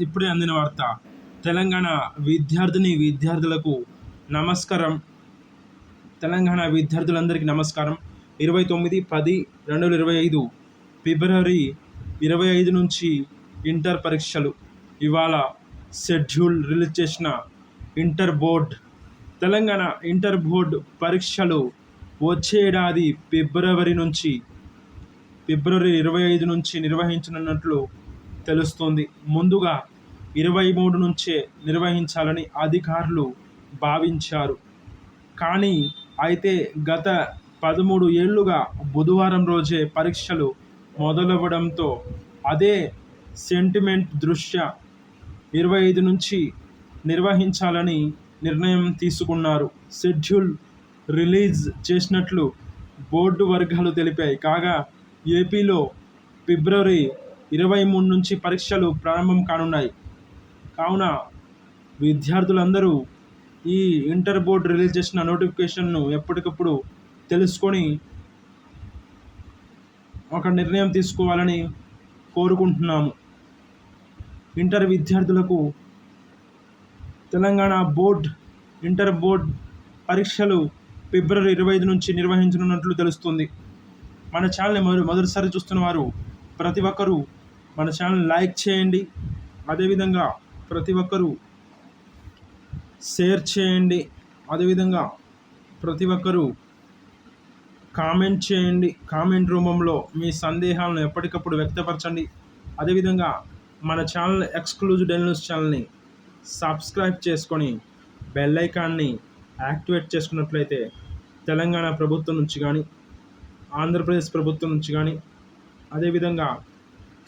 ఇప్పుడే అందిన వార్త. తెలంగాణ విద్యార్థిని విద్యార్థులకు నమస్కారం. తెలంగాణ విద్యార్థులందరికీ నమస్కారం. ఇరవై తొమ్మిది పది రెండు వేల ఇరవై ఐదు ఫిబ్రవరి ఇరవై ఐదు నుంచి ఇంటర్ పరీక్షలు. ఇవాళ షెడ్యూల్ రిలీజ్ చేసిన inter board Telangana inter board పరీక్షలు వచ్చే ఏడాది ఫిబ్రవరి నుంచి ఫిబ్రవరి ఇరవై ఐదు నుంచి నిర్వహించనున్నట్లు తెలుస్తోంది. ముందుగా ఇరవై మూడు నుంచే నిర్వహించాలని అధికారులు భావించారు. కానీ అయితే గత పదమూడు ఏళ్ళుగా బుధవారం రోజే పరీక్షలు మొదలవ్వడంతో అదే సెంటిమెంట్ దృష్ట్యా ఇరవై ఐదు నుంచి నిర్వహించాలని నిర్ణయం తీసుకున్నారు. షెడ్యూల్ రిలీజ్ చేసినట్లు బోర్డు వర్గాలు తెలిపాయి. కాగా ఏపీలో ఫిబ్రవరి ఇరవై మూడు నుంచి పరీక్షలు ప్రారంభం కానున్నాయి. కావున విద్యార్థులందరూ ఈ ఇంటర్ బోర్డు రిలీజ్ చేసిన నోటిఫికేషన్ను ఎప్పటికప్పుడు తెలుసుకొని ఒక నిర్ణయం తీసుకోవాలని కోరుకుంటున్నాము. ఇంటర్ విద్యార్థులకు తెలంగాణ బోర్డ్ ఇంటర్ బోర్డ్ పరీక్షలు ఫిబ్రవరి ఇరవై ఐదు నుంచి నిర్వహించనున్నట్లు తెలుస్తుంది. మన ఛానల్ మొదటిసారి చూస్తున్న వారు ప్రతి ఒక్కరూ మన ఛానల్ లైక్ చేయండి. అదేవిధంగా ప్రతి ఒక్కరూ షేర్ చేయండి. అదేవిధంగా ప్రతి ఒక్కరూ కామెంట్ చేయండి. కామెంట్ రూపంలో మీ సందేహాలను ఎప్పటికప్పుడు వ్యక్తపరచండి. అదేవిధంగా మన ఛానల్ ఎక్స్క్లూజివ్ డెల్ న్యూస్ ఛానల్ని సబ్స్క్రైబ్ చేసుకొని బెల్ ఐకాన్ని యాక్టివేట్ చేసుకున్నట్లయితే తెలంగాణ ప్రభుత్వం నుంచి కానీ ఆంధ్రప్రదేశ్ ప్రభుత్వం నుంచి కానీ అదేవిధంగా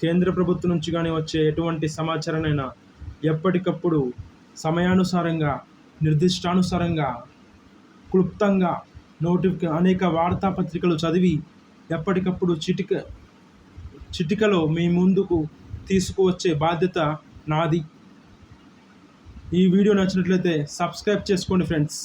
కేంద్ర ప్రభుత్వం నుంచి కానీ వచ్చే ఎటువంటి సమాచారమైనా ఎప్పటికప్పుడు సమయానుసారంగా నిర్దిష్టానుసారంగా క్లుప్తంగా నోటిఫికే అనేక వార్తాపత్రికలు చదివి ఎప్పటికప్పుడు చిటిక చిటికలో మీ ముందుకు తీసుకువచ్చే బాధ్యత నాది. ఈ వీడియో నచ్చినట్లయితే సబ్స్క్రైబ్ చేసుకోండి ఫ్రెండ్స్.